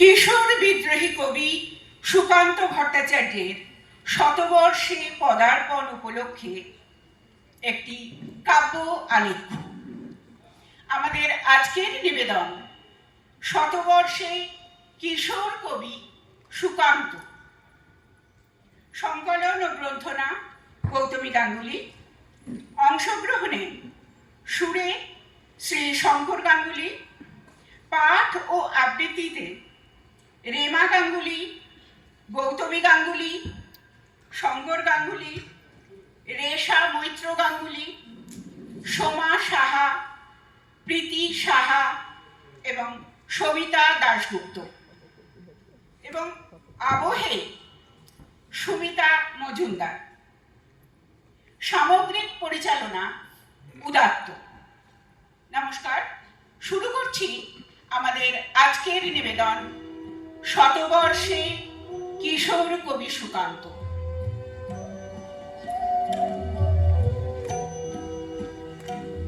কিশোর বিদ্রোহী কবি সুকান্ত ভট্টাচার্যের শতবর্ষে পদার্পণ উপলক্ষে একটি কাব্য আলেখ্য। আমাদের আজকের নিবেদন, শতবর্ষে কিশোর কবি সুকান্ত। সংকলন ও গ্রন্থনা, গৌতমী গাঙ্গুলি। অংশগ্রহণে সুরে শ্রী শঙ্কর গাঙ্গুলি। পাঠ ও আবৃত্তিতে রেমা গাঙ্গুলি, গৌতমী গাঙ্গুলি, শঙ্কর গাঙ্গুলি, রেশা মৈত্র গাঙ্গুলি, সোমা সাহা, প্রীতি সাহা এবং সবিতা দাশগুপ্ত। এবং আবহে সুমিতা মজুমদার। সামগ্রিক পরিচালনা উদাত্ত। নমস্কার, শুরু করছি আমাদের আজকের নিবেদন শতবর্ষে কিশোর কবি সুকান্ত।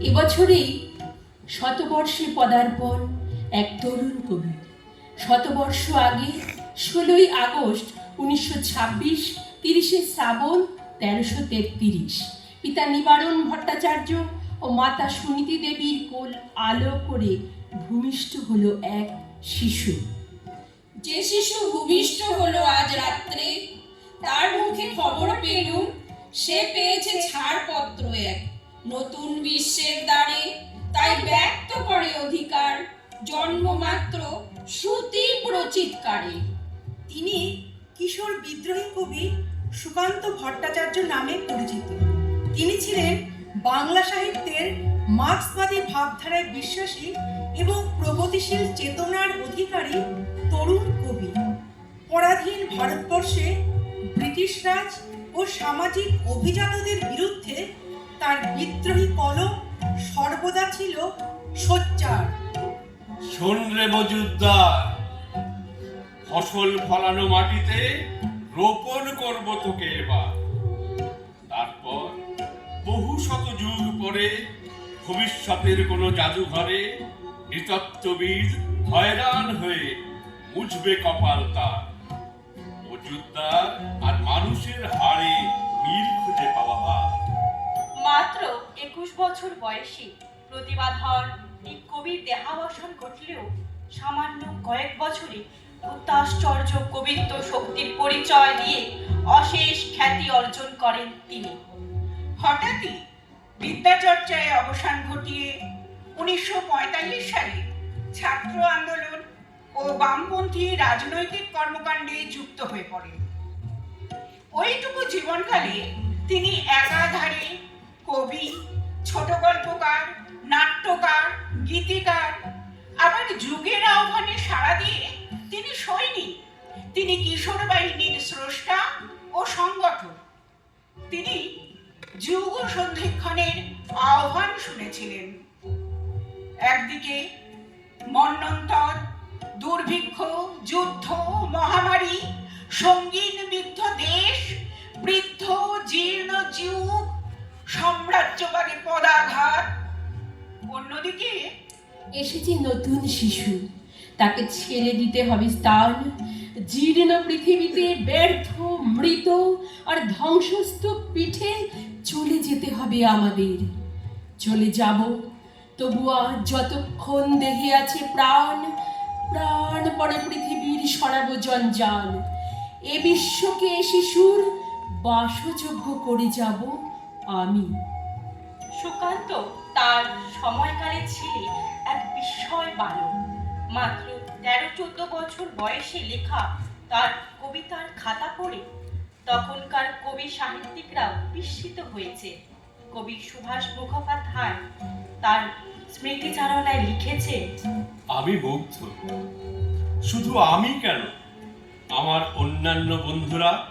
এবছরেই শতবর্ষে পদার্পণ এক তরুণ কবি। শতবর্ষ আগে ষোলোই আগস্ট উনিশশো ছাব্বিশ, তিরিশে শ্রাবণ তেরোশো তেত্রিশ। পিতা নিবারণ ভট্টাচার্য ও মাতা সুনীতি দেবীর কোল আলো করে ভূমিষ্ঠ হলো এক শিশু। যে শিশু ভূমিষ্ঠ হলো আজ রাত্রে, তার মুখে খবর পেলুম, সে পেয়েছে ছাড়পত্র এক। নতুন বিশ্বের দ্বারে, তাই ব্যক্ত করে অধিকার, জন্ম মাত্র সুতীব্র চিৎকারে তিনি কিশোর বিদ্রোহী কবি সুকান্ত ভট্টাচার্য নামে পরিচিত। তিনি ছিলেন বাংলা সাহিত্যের মার্ক্সবাদী ভাবধারায় বিশ্বাসী এবং প্রগতিশীল চেতনার অধিকারী তরুণ কবি। পরাধীন ভারতবর্ষে ব্রিটিশ রাজ ও সামাজিক অভিজাতদের বিরুদ্ধে তার বিদ্রোহী কলম সর্বদা ছিল সোচ্চার। শোন রে মজুদ্দার ফসল ফলানো মাটিতে রোপণ করব তোকে এবার। তারপর বহু শত যুগ পরে ভবিষ্যতের কোনো জাদুঘরে নৃতত্ত্ববিদ হয়রান হয়ে মুছবে কপাল তার। মজুদ্দার আর মানুষের হাড়ে মিল খুঁজে পাওয়া ভার মাত্র একুশ বছর বয়সে প্রতিভাধর এই কবির দেহাবসান ঘটলেও সামান্য কয়েক বছরে অত্যাশ্চর্য কবিত্ব শক্তির পরিচয় দিয়ে অশেষ খ্যাতি অর্জন করেন তিনি। হঠাৎই বিদ্যাচর্চায় অবসান ঘটিয়ে উনিশশো পঁয়তাল্লিশ সালে ছাত্র আন্দোলন ও বামপন্থী রাজনৈতিক কর্মকাণ্ডে যুক্ত হয়ে পড়েন। ওইটুকু জীবনকালে তিনি একাধারে কবি ছোট গল্পকার নাট্যকার, গীতিকার, আবার যুগের আহ্বানে সাড়া দিয়ে তিনি সৈনিক। তিনি কিশোর বাহিনীর স্রষ্টা ও সংগঠক। তিনি যুগ সন্ধিক্ষণের আহ্বান শুনেছিলেন। একদিকে মন্নন্তর দুর্ভিক্ষ, যুদ্ধ, মহামারী, সঙ্গীন বিদ্ধ দেশ, বৃদ্ধ, জীর্ণ যুগ, সাম্রাজ্যবাদী পদাঘাত। অন্যদিকে এসেছে নতুন শিশু। তাকে ছেড়ে দিতে হবে স্থান। জীর্ণ পৃথিবীতে ব্যর্থ, মৃত আর ধ্বংসস্তূপ পিঠে চলে যেতে হবে আমাদের। চলে যাব তবুয়া যতক্ষণ দেহে আছে প্রাণ প্রাণ পরে পৃথিবীর সরাব জঞ্জাল। এ বিশ্বকে শিশুর বাসযোগ্য করে যাব আমি। সুকান্ত তার সময়কালে ছিলেন এক বিস্ময় বালক। মাত্র তেরো চোদ্দ বছর বয়সে লেখা তার কবিতার খাতা পড়ে তখনকার কবি সাহিত্যিকরাও বিস্মিত হয়েছে। কবি সুভাষ মুখোপাধ্যায় তার স্মৃতিচারণায় লিখেছে আমি মুগ্ধ শুধু আমি কেন? আমার অন্যান্য বন্ধুরা,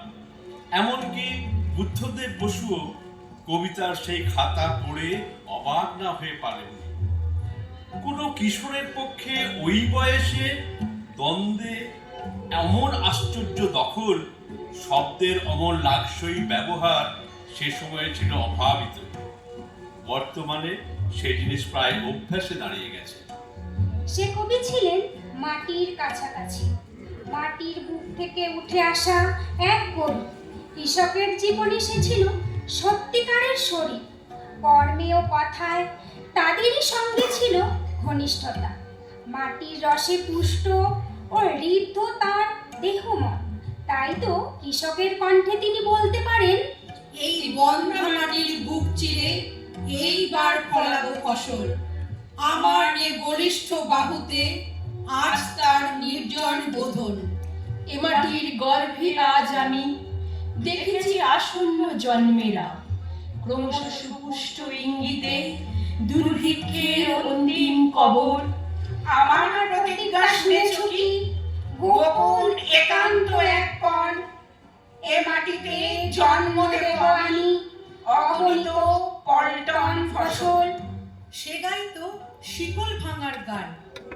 এমনকি বুদ্ধদেব বসুও কবিতার সেই খাতা পড়ে অবাক না হয়ে পারেননি। কোনো কিশোরের পক্ষে ওই বয়সে দ্বন্দ্বে এমন আশ্চর্য দখল শব্দের অমর লাক্সই ব্যবহার সে সময়ে ছিল অভাবিত। বর্তমানে সে জিনিস প্রায় অভ্যাসে দাঁড়িয়ে গেছে। সে কবি ছিলেন মাটির কাছাকাছি। মাটির বুক থেকে উঠে আসা এক কবি। কৃষকের জীবনে সে ছিল সত্যিকারের শরীর। কর্মে ও কথায় তাদেরই সঙ্গে ছিল ঘনিষ্ঠতা। মাটির রসে পুষ্ট ও ঋদ্ধ তার দেহমন তাই তো কৃষকের কণ্ঠে তিনি বলতে পারেন, এই বন্ধা মাটির বুক চিরে এইবার ফলাবো ফসল। আমার এ বলিষ্ঠ বাহুতে আজ তার নির্জন বোধন। এ মাটির গর্ভে আজ আমি দেখেছি আসন্ন জন্মেরা। ক্রমশ সুপুষ্ট ইঙ্গিতে দুর্ভিক্ষের অন্তিম কবর। আমার প্রতিজ্ঞা শুনেছ কি গোপন একান্ত এক পণ। এ মাটিতে জন্ম দেব আমি, অগণিত পল্টন ফসল। সে গাইতো শিকল ভাঙার গান।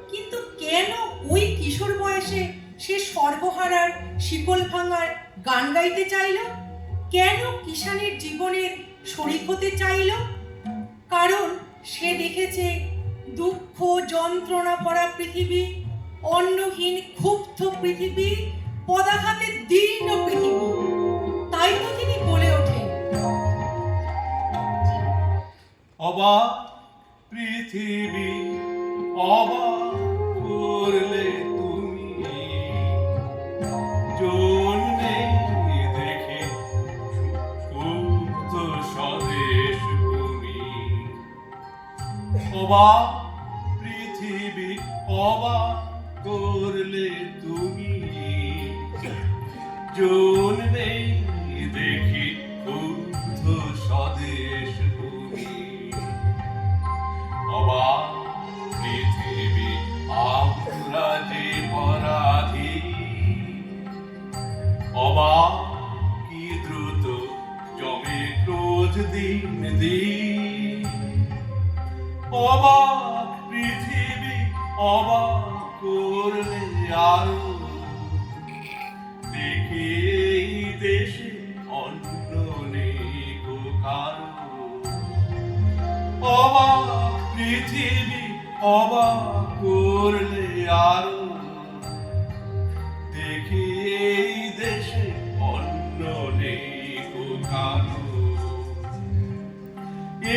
কিন্তু কেন ওই কিশোর বয়সে সে সর্বহারার শিকল ভাঙার গান গাইতে চাইল? কেন কিষানের জীবনের শরিক হতে চাইল? কারণ সে দেখেছে দুঃখ, যন্ত্রণা ভরা পৃথিবী, অন্নহীন, ক্ষুব্ধ পৃথিবী, পদাঘাতে দীর্ণ পৃথিবী। তাই তো তিনি বলে ওঠেন। অবাক পৃথিবী অবাক করলে তুমি। জন্মে দেখে সুপ্ত স্বদেশ ভূমি অবাক পৃথিবী অবাক করলে আরও। দেখি এই দেশে অন্য নেই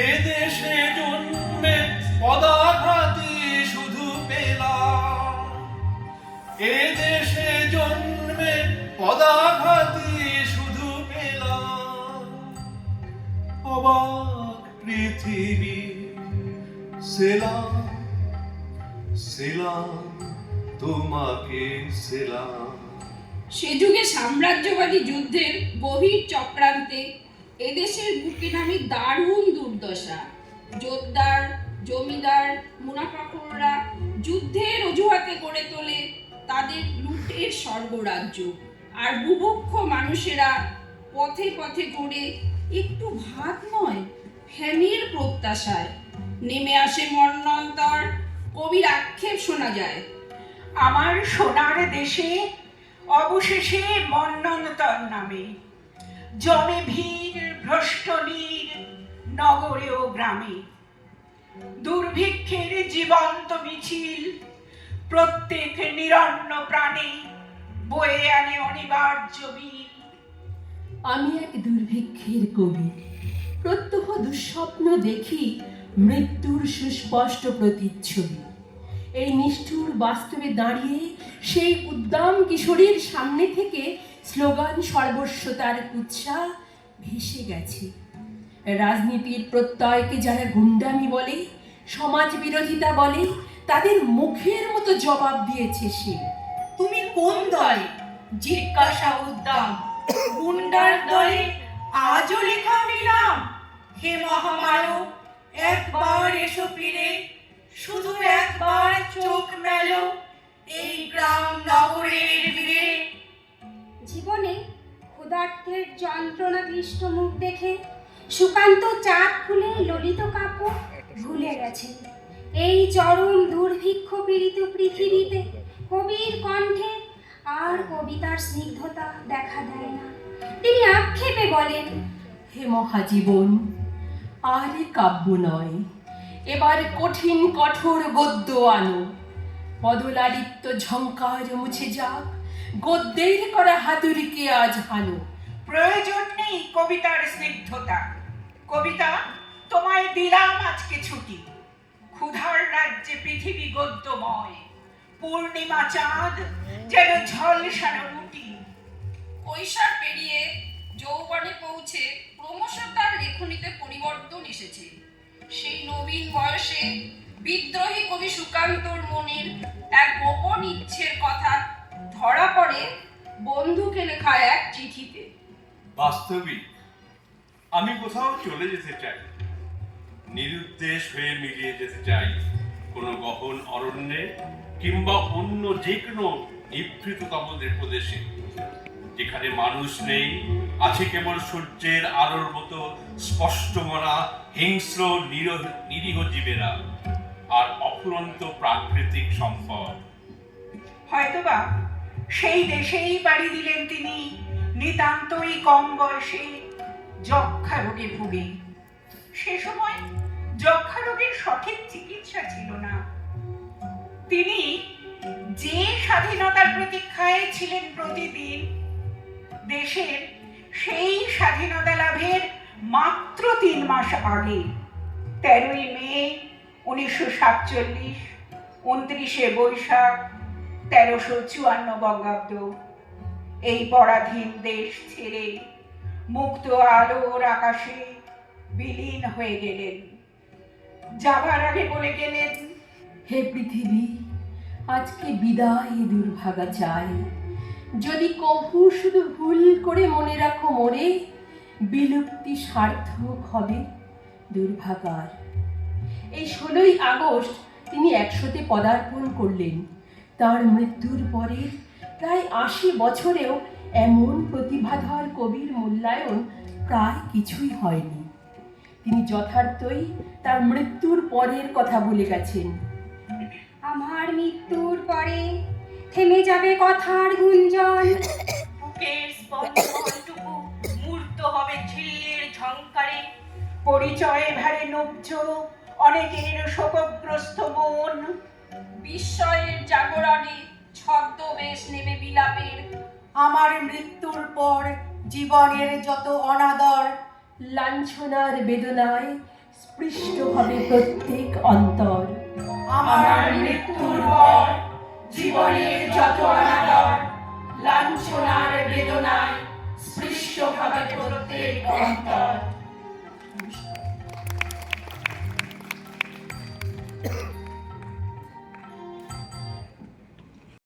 এ দেশে জন্মে পদাঘাতে শুধু পেলাম। এ দেশে জন্মে পদাঘাতে শুধু পেলাম। অবাক পৃথিবী সেলাম সেলাম তোমাকে সেলাম সে যুগে সাম্রাজ্যবাদী যুদ্ধের গভীর চক্রান্তে এদেশের বুকে নামে দারুণ দুর্দশা। জোরদার, জমিদার, মুনাফাখোররা যুদ্ধের অজুহাতে গড়ে তোলে তাদের লুটের স্বর্গরাজ্য। আর বুভুক্ষ মানুষেরা পথে পথে গড়ে একটু ভাত নয় ফ্যানের প্রত্যাশায় নেমে আসে মর্ণান্তর কবির আক্ষেপ শোনা যায়। আমার সোনার দেশে অবশেষে মন্নন্তর নামে। জমে ভিড়, ভ্রষ্ট নীর, নগরে ও গ্রামে। দুর্ভিক্ষের জীবন্ত মিছিল, প্রত্যেক নিরন্ন প্রাণে বয়ে আনে অনিবার্য বিল আমি এক দুর্ভিক্ষের কবি। প্রত্যহ দুঃস্বপ্ন দেখি মৃত্যুর সুস্পষ্ট প্রতিচ্ছবি। এই নিষ্ঠুর বাস্তবে দাঁড়িয়ে সেই উদ্দাম কিশোরীর সামনে থেকে স্লোগান সর্বস্বতার কুৎসা ভেসে গেছে। রাজনীতির প্রত্যয়কে যারা গুন্ডামি বলে, সমাজ বিরোধিতা বলে, তাদের মুখের মতো জবাব দিয়েছে সে। তুমি কোন দলে? জিজ্ঞাসা উদ্দাম। গুন্ডার দলে দেখে সুকান্ত চাঁদ খুলে ললিত কাপড় ভুলে গেছেন এই চরম দুর্ভিক্ষ পীড়িত পৃথিবীতে কবির কণ্ঠে আর কবিতার স্নিগ্ধতা দেখা দেয় না। তিনি আক্ষেপে বলেন, হে মহাজীবন, আর কাব্য নয়। এবার কঠিন কঠোর গদ্য আনো। পদলালিত্য ঝঙ্কার মুছে যাক। গদ্যের করা হাতুড়িকে আজ হানো। প্রয়োজন নেই কবিতার স্নিগ্ধতা। কবিতা, তোমায় দিলাম আজকে ছুটি। ক্ষুধার রাজ্যে পৃথিবী গদ্যময়। পূর্ণিমা চাঁদ যেন ঝলসানো রুটি। কৈশোর পেরিয়ে যৌবনে পৌঁছে ক্রমশ তার লেখনীতে পরিবর্তন এসেছে। সেই নবীন বয়সে বিদ্রোহী কবি সুকান্তর মনের এক গোপন ইচ্ছের কথা ধরা পড়ে বন্ধুকে লেখা এক চিঠিতে বাস্তবিক। আমি কোথাও চলে যেতে চাই। নিরুদ্দেশ হয়ে মিলিয়ে যেতে চাই কোনো গহন অরণ্যে কিংবা অন্য যে কোনো নিভৃততম প্রদেশে। যেখানে মানুষ নেই, আছে কেবল সূর্যের আলোর মতো স্পষ্ট মনা হিংস্র নিরহ জীবেরা আর অফুরন্ত প্রাকৃতিক সম্পদ। হয়তোবা সেই দেশেই বাড়ি দিলেন তিনি। নিতান্তই কম বয়সে যক্ষা রোগে ভুগে। সে সময় যক্ষা রোগের সঠিক চিকিৎসা ছিল না। তিনি যে স্বাধীনতার প্রতীক্ষায় ছিলেন প্রতিদিন, দেশের সেই স্বাধীনতা লাভের মাত্র তিন মাস আগে, তেরোই মে উনিশশো সাতচল্লিশ, উনত্রিশে বৈশাখ, তেরোশো চুয়ান্ন বঙ্গাব্দ। এই পরাধীন দেশ ছেড়ে মুক্ত আলোর আকাশে বিলীন হয়ে গেলেন। যাবার আগে বলে গেলেন, হে পৃথিবী, আজকে বিদায় দুর্ভাগা চাই। যদি কভু শুধু ভুল করে মনে রাখো মনে, বিলুপ্তি সার্থক হবে দুর্ভাগার। এই ষোলোই আগস্ট তিনি একশোতে পদার্পণ করলেন। তার মৃত্যুর পরে প্রায় আশি বছরেও এমন প্রতিভাধর কবির মূল্যায়ন প্রায় কিছুই হয়নি। তিনি যথার্থই তার মৃত্যুর পরের কথা বলে গেছেন। আমার মৃত্যুর পরে থেমে যাবে কথার গুঞ্জন। বুকের মূর্ত হবে ঝিল্লির ঝংকারে পরিচয় ভারে নব্জ অনেকের শোকগ্রস্ত মন। বিস্ময়ের জাগরণে ছদ্মবেশ নেবে বিলাপের। আমার মৃত্যুর পর জীবনের যত অনাদর লাঞ্ছনার বেদনায় স্পৃষ্ট হবে প্রত্যেক অন্তর। আমার মৃত্যুর পর জীবনের যত অনাদর লাঞ্ছনার বেদনায় স্পৃষ্ট হবে প্রত্যেক অন্তর।